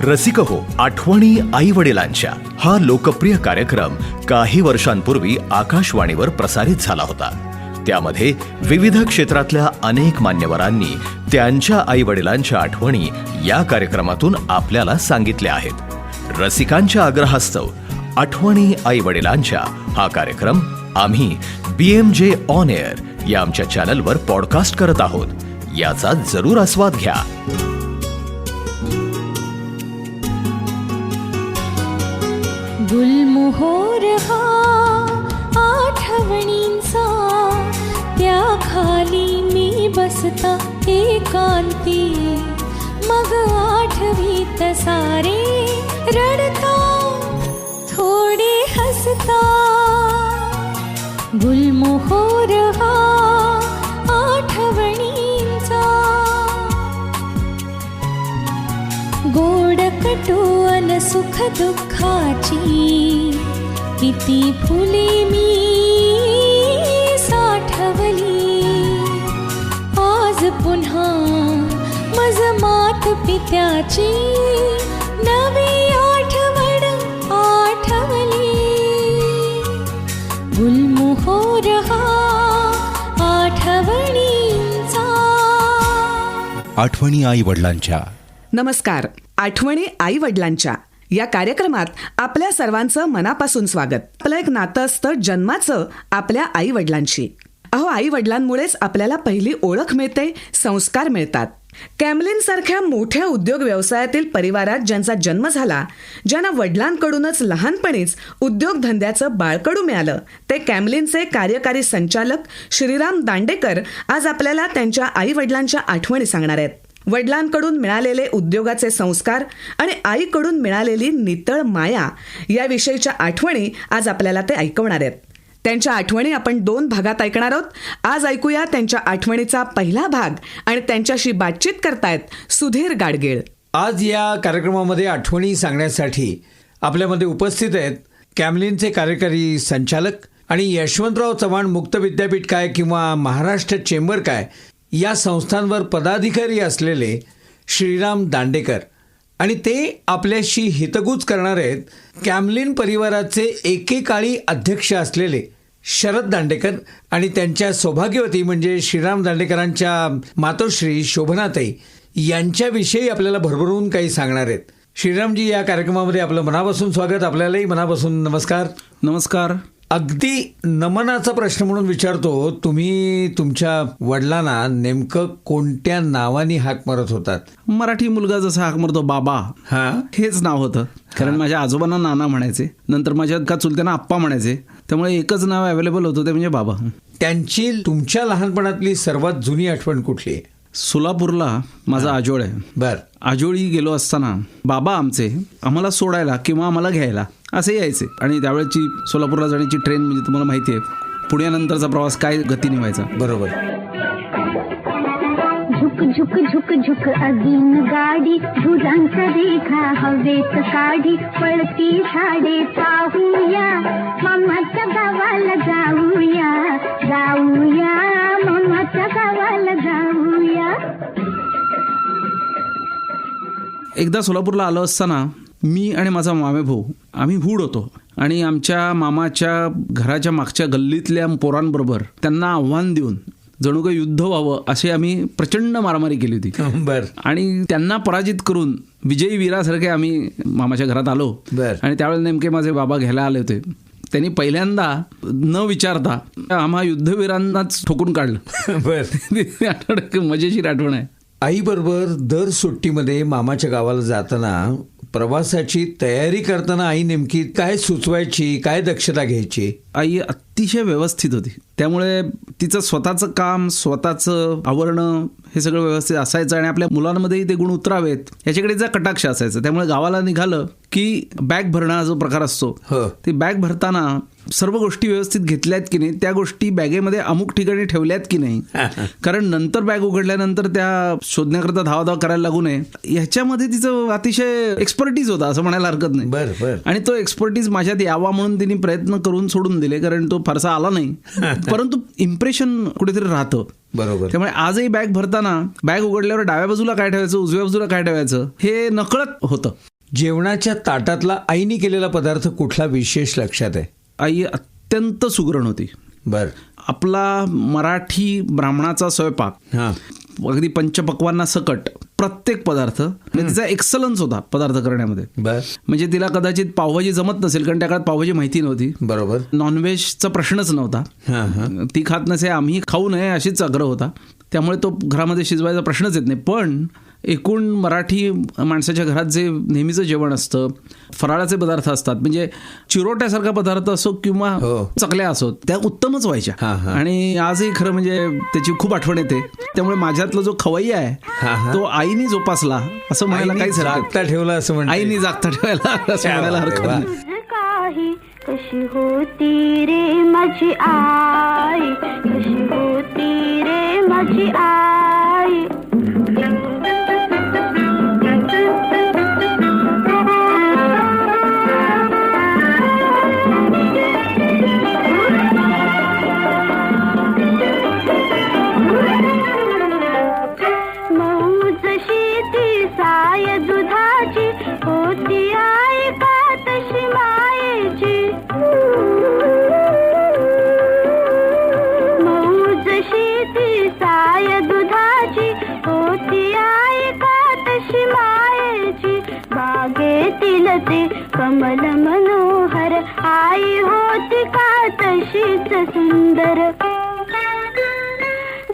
रसिक हो आठवणी आई वडिलांच्या. हा लोकप्रिय कार्यक्रम काही वर्षांपूर्वी आकाशवाणीवर प्रसारित झाला होता. त्यामध्ये विविध क्षेत्रातल्या अनेक मान्यवरांनी त्यांच्या आई वडिलांच्या आठवणी या कार्यक्रमातून आपल्याला सांगितल्या आहेत. रसिकांच्या आग्रहास्तव आठवणी आई वडिलांच्या हा कार्यक्रम आम्ही B M J on air या आमच्या चॅनलवर पॉडकास्ट करत आहोत. याचा जरूर आस्वाद घ्या. मोहोर हा आठवणींचा. त्या खाली मी बसता एकांती. मग आठवीत सारे रडता थोडे हसता. गुलमोहोर हा आठवणींचा. गोड कटू अन सुख दुःखाची किती फुले मी साठवली. आज पुन्हा मज मात पित्याची नवी आठवण आठवली. गुलमोहोर हा आठवणींचा. आठवणी आई वडिलांच्या. नमस्कार. आठवणी आई वडिलांच्या. या कार्यक्रमात आपल्या सर्वांचं मनापासून स्वागत. आपलं एक नातं असतं जन्माचं आपल्या आई वडिलांशी अहो आई वडिलांमुळेच आपल्याला पहिली ओळख मिळते संस्कार मिळतात. कॅमलिन सारख्या मोठ्या उद्योग व्यवसायातील परिवारात ज्यांचा जन्म झाला ज्यांना वडिलांकडूनच लहानपणीच उद्योगधंद्याचं बाळकडू मिळालं ते कॅमलिनचे कार्यकारी संचालक श्रीराम दांडेकर आज आपल्याला त्यांच्या आई वडिलांच्या आठवणी सांगणार आहेत. वडिलांकडून मिळालेले उद्योगाचे संस्कार आणि आईकडून मिळालेली नितळ माया याविषयीच्या आठवणी आज आपल्याला ते ऐकवणार आहेत. त्यांच्या आठवणी आपण दोन भागात ऐकणार आहोत. आज ऐकूया त्यांच्या आठवणीचा पहिला भाग आणि त्यांच्याशी बातचीत करतायत सुधीर गाडगेळ. आज या कार्यक्रमामध्ये आठवणी सांगण्यासाठी आपल्यामध्ये उपस्थित आहेत कॅमलिनचे कार्यकारी संचालक आणि यशवंतराव चव्हाण मुक्त विद्यापीठ काय किंवा महाराष्ट्र चेंबर काय या संस्थांवर पदाधिकारी असलेले श्रीराम दांडेकर आणि ते आपल्याशी हितगुज करणार आहेत. कॅमलिन परिवाराचे एकेकाळी अध्यक्ष असलेले शरद दांडेकर आणि त्यांच्या सौभाग्यवती म्हणजे श्रीराम दांडेकरांच्या मातोश्री शोभनाताई यांच्याविषयी आपल्याला भरभरून काही सांगणार आहेत. श्रीरामजी या कार्यक्रमामध्ये आपलं मनापासून स्वागत आपल्यालाही मनापासून नमस्कार. नमस्कार. अगदी नमनाचा प्रश्न म्हणून विचारतो तुम्ही तुमच्या वडिलांना नेमकं कोणत्या नावाने हाक मारत होतात? मराठी मुलगा जसा हाक मारतो बाबा हा. हेच नाव होतं. कारण माझ्या आजोबांना नाना म्हणायचे. नंतर माझ्या का चुलत्यांना आप्पा म्हणायचे. त्यामुळे एकच नाव अवेलेबल होतं ते म्हणजे बाबा. त्यांची तुमच्या लहानपणातली सर्वात जुनी आठवण कुठली? आहे सोलापूरला माझा आजोळ आहे. बर. आजोळी गेलो असताना बाबा आमचे आम्हाला सोडायला किंवा आम्हाला घ्यायला असे यायचे. आणि त्यावेळेची सोलापूरला जाण्याची ट्रेन म्हणजे तुम्हाला माहिती आहे पुण्यानंतरचा प्रवास काय गतीने व्हायचा? बरोबर. झुक झुक झुक झुक अगीन गाडी. धुरांचा देखा हवेत काढी पळती झाडे पाहूया. एकदा सोलापूरला आलो असताना मी आणि माझा मामे भाऊ आम्ही हूड होतो. आणि आमच्या मामाच्या घराच्या मागच्या गल्लीतल्या पोरांबरोबर त्यांना आव्हान देऊन जणू काही युद्ध व्हावं अशी आम्ही प्रचंड मारामारी केली होती. बर. आणि त्यांना पराजित करून विजयी वीरासारखे आम्ही मामाच्या घरात आलो. बर. आणि त्यावेळेस नेमके माझे बाबा घ्यायला आले होते. त्यांनी पहिल्यांदा न विचारता आम्हा युद्धवीरांनाच ठोकून काढलं. बर. मजेशीर आठवण आहे. आई बरोबर दर सुट्टीमध्ये मामाच्या गावाला जाताना प्रवासाची तयारी करताना आई नेमकी काय सुचवायची काय दक्षता घ्यायची? आई अतिशय व्यवस्थित होती. त्यामुळे तिचं स्वतःचं काम स्वतःचं आवरणं हे सगळं व्यवस्थित असायचं आणि आपल्या मुलांमध्येही ते गुण उतरावेत. याच्याकडे जा कटाक्ष असायचं. त्यामुळे गावाला निघालं की बॅग भरणं जो प्रकार असतो हो. ती बॅग भरताना सर्व गोष्टी व्यवस्थित घेतल्यात की नाही त्या गोष्टी बॅगेमध्ये अमुक ठिकाणी ठेवल्यात की नाही. कारण नंतर बॅग उघडल्यानंतर त्या शोधण्याकरता धावाधाव करायला लागू नये. ह्याच्यामध्ये तिचं अतिशय एक्सपर्टीज होता असं म्हणायला हरकत नाही. बर आणि तो एक्सपर्टीज माझ्यात यावा म्हणून तिने प्रयत्न करून सोडून दिले कारण तो फारसा आला नाही. परंतु इम्प्रेशन कुठेतरी राहतं. बरोबर. त्यामुळे आजही बॅग भरताना बॅग उघडल्यावर डाव्या बाजूला काय ठेवायचं उजव्या बाजूला काय ठेवायचं हे नकळत होतं. जेवणाच्या ताटातला आईने केलेला पदार्थ कुठला विशेष लक्षात आहे? आई अत्यंत सुगरण होती. बर. आपला मराठी ब्राह्मणाचा स्वयंपाक हा. अगदी पंचपक्वांना सकट प्रत्येक पदार्थ म्हणजे तिचा एक्सलन्स होता पदार्थ करण्यामध्ये. बर. म्हणजे तिला कदाचित पावभाजी जमत नसेल कारण त्या काळात पावभाजी माहिती नव्हती. बरोबर. नॉनव्हेजचा प्रश्नच नव्हता. ती खात नसे आम्ही खाऊ नये अशीच आग्रह होता. त्यामुळे तो घरामध्ये शिजवायचा प्रश्नच येत नाही. पण एकूण मराठी माणसाच्या घरात जे नेहमीचं जेवण असतं फराळाचे पदार्थ असतात म्हणजे चिरोट्यासारखा पदार्थ असो किंवा हो. चकल्या असो त्या उत्तमच व्हायच्या. आणि आजही खरं म्हणजे त्याची खूप आठवण येते त्यामुळे माझ्यातला जो खवय्या. आहे तो आईने जोपासला असं म्हणायला काहीच जागता ठेवला असं येईल. आईने जागता ठेवायला असं म्हणायला हरकत. नाही कशी होती रे माझी आई कशी होती रे माझी आई कमल मनोहर आई होती का तशीच सुंदर?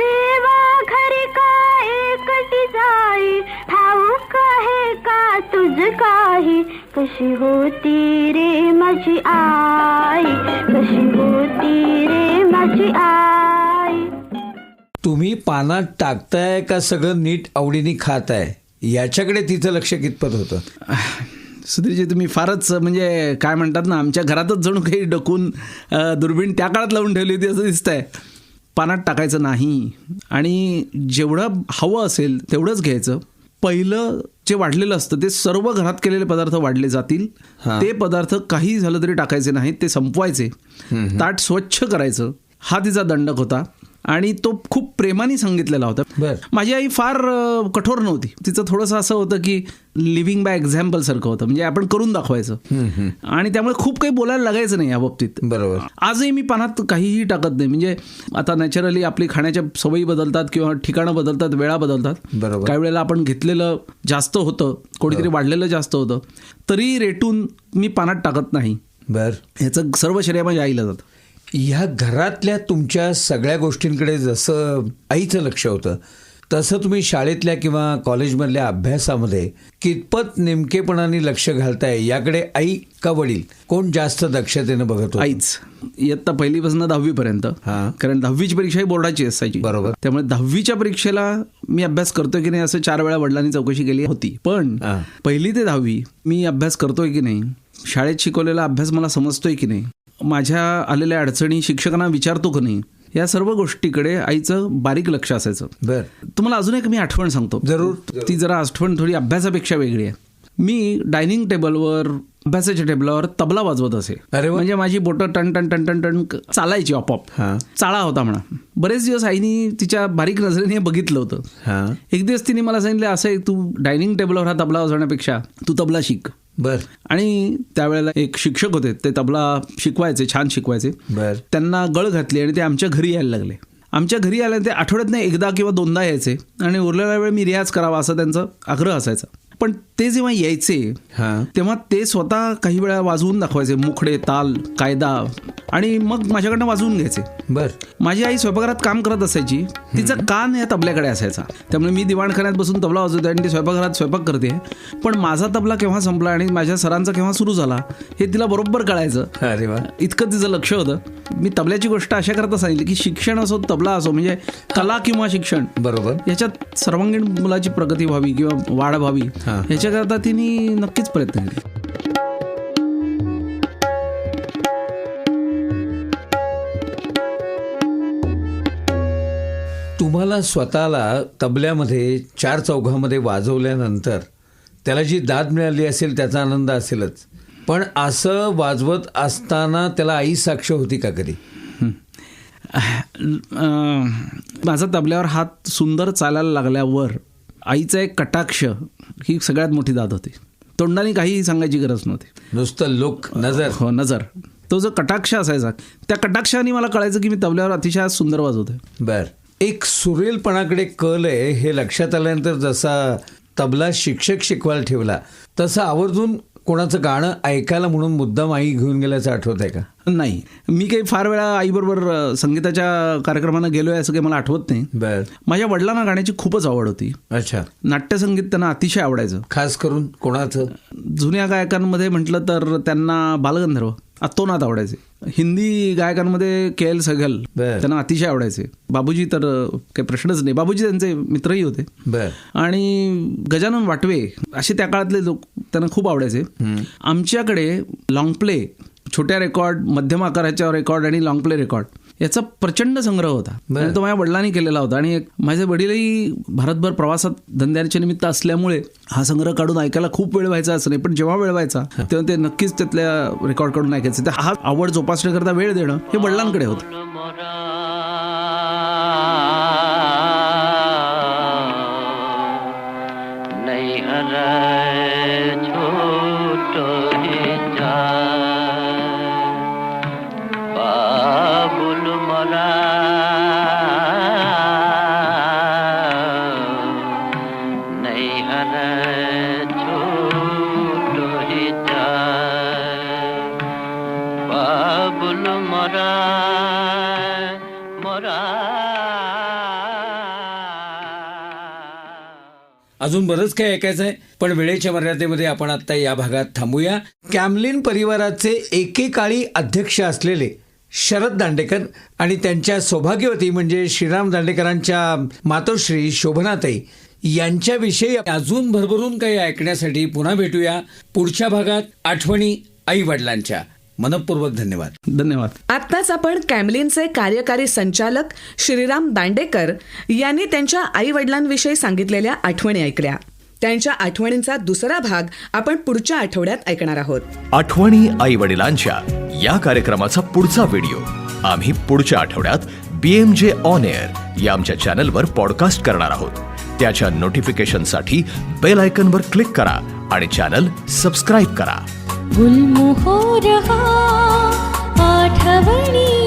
देवा घरी का एकटी जाई ठाऊक आहे का तुझ काही? कशी होती रे माझी आई कशी होती रे माझी आई? तुम्ही पानात टाकताय का सगळं नीट आवडीने खाताय? याच्याकडे तिचं लक्ष कितपत होतं? सुधीरजी तुम्ही फारच म्हणजे काय म्हणतात ना आमच्या घरातच जणू काही डकून दुर्बीण त्या काळात लावून ठेवली होती असं दिसतंय. पानात टाकायचं नाही. आणि जेवढं हवं असेल तेवढंच घ्यायचं. पहिलं जे वाढलेलं असतं ते सर्व घरात केलेले पदार्थ वाढले जातील. ते पदार्थ काही झालं तरी टाकायचे नाहीत ते संपवायचे. ताट स्वच्छ करायचं. हा तिचा दंडक होता. आणि तो खूप प्रेमाने सांगितलेला होता. माझी आई फार कठोर नव्हती. तिचं थोडंसं असं होतं की लिव्हिंग बाय एक्झाम्पल सारखं होतं. म्हणजे आपण करून दाखवायचं. आणि त्यामुळे खूप काही बोलायला लागायचं नाही या बाबतीत. बरोबर. आजही मी पानात काहीही टाकत नाही. म्हणजे आता नॅचरली आपली खाण्याच्या सवयी बदलतात किंवा ठिकाणं बदलतात वेळा बदलतात. बरोबर. काही वेळेला आपण घेतलेलं जास्त होतं कोणीतरी वाढलेलं जास्त होतं. तरी रेटून मी पानात टाकत नाही. बर. ह्याचं सर्व श्रेय माझ्या आईला जातं. ह्या घरातल्या तुमच्या सगळ्या गोष्टींकडे जसं आईचं लक्ष होतं तसं तुम्ही शाळेतल्या किंवा कॉलेजमधल्या अभ्यासामध्ये कितपत नेमकेपणाने लक्ष घालताय याकडे आई का वडील कोण जास्त दक्षतेनं बघत? आईच इयत्ता पहिलीपासून दहावीपर्यंत हा. कारण दहावीची परीक्षा ही बोर्डाची असायची बरोबर. त्यामुळे दहावीच्या परीक्षेला मी अभ्यास करतोय की नाही असं चार वेळा वडिलांनी चौकशी केली होती पण. पहिली ते दहावी मी अभ्यास करतोय की नाही शाळेत शिकवलेला अभ्यास मला समजतोय की नाही माझ्या आलेल्या अडचणी शिक्षकांना विचारतो की नाही या सर्व गोष्टीकडे आईचं बारीक लक्ष असायचं. बर. तुम्हाला अजून एक मी आठवण सांगतो. जरूर. ती जरा आठवण थोडी अभ्यासापेक्षा वेगळी आहे. मी डायनिंग टेबलवर अभ्यासाच्या टेबलावर तबला वाजवत असे. अरे. म्हणजे माझी बोटं टन टन टन टन टन चालायची आपोआप. हा. चाळा होता म्हणा. बरेच दिवस आईनी तिच्या बारीक नजरेने बघितलं होतं. एक दिवस तिने मला सांगितलं असं तू डायनिंग टेबलवर हा तबला वाजवण्यापेक्षा तू तबला शिक. बर. आणि त्यावेळेला एक शिक्षक होते ते तबला शिकवायचे छान शिकवायचे. बर. त्यांना गळ घातली आणि ते आमच्या घरी यायला लागले. आमच्या घरी आल्या ते आठवड्यातनं एकदा किंवा दोनदा यायचे आणि उरलेला वेळ मी रियाज करावा असा त्यांचा आग्रह असायचा. पण ते जेव्हा यायचे तेव्हा ते स्वतः काही वेळा वाजवून दाखवायचे मुखडे ताल कायदा आणि मग माझ्याकडनं वाजवून घ्यायचे. बर. माझी आई स्वयंपाकघरात काम करत असायची. तिचा कान या तबल्याकडे असायचा. त्यामुळे मी दिवाणखान्यात बसून तबला वाजवते आणि ती स्वयंपाकघरात स्वयंपाक करते. पण माझा तबला केव्हा संपला आणि माझ्या सरांचा केव्हा सुरू झाला हे तिला बरोबर कळायचं. अरे वा. इतकं तिचं लक्ष होतं. मी तबल्याची गोष्ट अशा करता सांगितली की शिक्षण असो तबला असो म्हणजे कला किंवा शिक्षण बरोबर. याच्यात सर्वांगीण मुलाची प्रगती व्हावी किंवा वाढ व्हावी. ह्याच्याकरता तिने नक्कीच प्रयत्न केले. तुम्हाला स्वतःला तबल्यामध्ये चार चौघामध्ये वाजवल्यानंतर त्याला जी दाद मिळाली असेल त्याचा आनंद असेलच. पण असं वाजवत असताना त्याला आई साक्ष होती का कधी? माझा तबल्यावर हात सुंदर चालायला लागल्यावर आईचा एक कटाक्ष ही सगळ्यात मोठी दाद होती. तोंडाने काहीही सांगायची गरज नव्हती. नुसतं लोक नजर. हो नजर. तो जो कटाक्ष असायचा त्या कटाक्षाने मला कळायचं की मी तबल्यावर अतिशय सुंदर वाजवतोय. बर. एक सुरेलपणाकडे कल आहे हे लक्षात आल्यानंतर जसा तबला शिक्षक शिकवायला ठेवला तसं आवर्जून कोणाचं गाणं ऐकायला म्हणून मुद्दाम आई घेऊन गेल्याचं आठवत आहे का? नाही. मी काही फार वेळा आईबरोबर संगीताच्या कार्यक्रमांना गेलोय असं काही मला आठवत नाही. बर. माझ्या वडिलांना गाण्याची खूपच आवड होती. अच्छा. नाट्यसंगीत त्यांना अतिशय आवडायचं. खास करून कोणाचं? जुन्या गायकांमध्ये म्हटलं तर त्यांना बालगंधर्व अतोनात आवडायचे. हिंदी गायकांमध्ये के एल बर. त्यांना अतिशय आवडायचे. बाबूजी तर काही प्रश्नच नाही. बाबूजी त्यांचे मित्रही होते. आणि गजानन वाटवे असे त्या काळातले लोक त्यांना खूप आवडायचे. आमच्याकडे लॉंग प्ले छोट्या रेकॉर्ड मध्यम आकाराच्या रेकॉर्ड आणि लॉंग प्ले रेकॉर्ड. याचा प्रचंड संग्रह होता. तो माझ्या वडिलांनी केलेला होता. आणि एक- माझे वडीलही भारतभर प्रवासात धंद्याच्या निमित्त असल्यामुळे हा संग्रह काढून ऐकायला खूप वेळ व्हायचा असं नाही. पण जेव्हा वेळ व्हायचा तेव्हा ते नक्कीच त्यातल्या रेकॉर्ड काढून ऐकायचे. तर हा आवड जोपासण्याकरता वेळ देणं हे वडिलांकडे होतं. अजून बरंच काही ऐकायचं आहे पण वेळेच्या मर्यादेमध्ये आपण आता या भागात थांबूया. कॅमलिन परिवाराचे एकेकाळी अध्यक्ष असलेले शरद दांडेकर आणि त्यांच्या सौभाग्यवती म्हणजे श्रीराम दांडेकरांच्या मातोश्री शोभनाताई यांच्याविषयी अजून भरभरून काही ऐकण्यासाठी पुन्हा भेटूया पुढच्या भागात आठवणी आई वडिलांच्या. मनपूर्वक धन्यवाद. धन्यवाद. आत्ताच आपण कॅमलिनचे कार्यकारी संचालक श्रीराम दांडेकर यांनी त्यांच्या आई वडिलांविषयी सांगितलेल्या आठवणी ऐकल्या. त्यांच्या आठवणींचा दुसरा भाग आपण पुढच्या आठवड्यात ऐकणार आहोत. आठवणी आई वडिलांच्या या कार्यक्रमाचा पुढचा व्हिडिओ. आम्ही पुढच्या आठवड्यात बीएमजे ऑन एअर या आमच्या चॅनलवर पॉडकास्ट करणार आहोत. त्याच्या नोटिफिकेशनसाठी बेल आयकनवर क्लिक करा आणि चॅनल सबस्क्राईब करा. गुलमोहोर हा आठवणी